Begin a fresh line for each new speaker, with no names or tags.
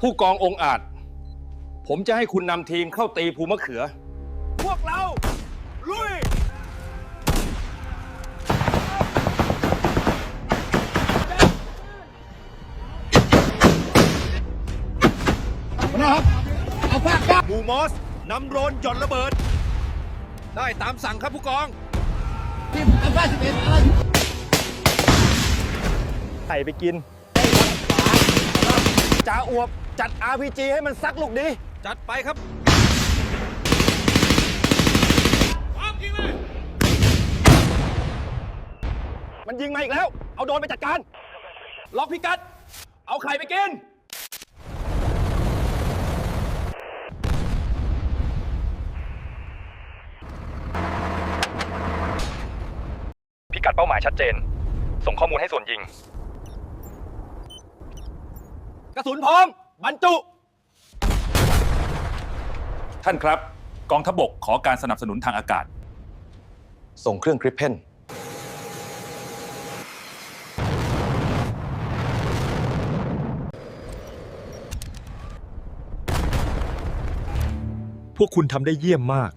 ผู้กององค์อาจ ผมจะให้คุณนำทีมเข้าตีภูมะเขือ
พวกเรา ลุยหมูมอสนำโดรนหย่อนระเบิด ได้ตามสั่งครับผู้กอง
ไข่ไปกิน จ่าอวบ จัด RPG ให้มันซักลูกดี
จัดไปครับ
มันยิงมาอีกแล้ว เอาโดรนไปจัดการ ล็อกพิกัด เอาไข่ไปกิน พิกัดเป้าหมายชัดเจน ส่งข้อมูลให้ส่วนยิง กระสุนพร้อม บรรจุ
ท่านครับ กองทัพบกขอการสนับสนุนทางอากาศ
ส่งเครื่องกริปเพน
พวกคุณทำได้เยี่ยมมาก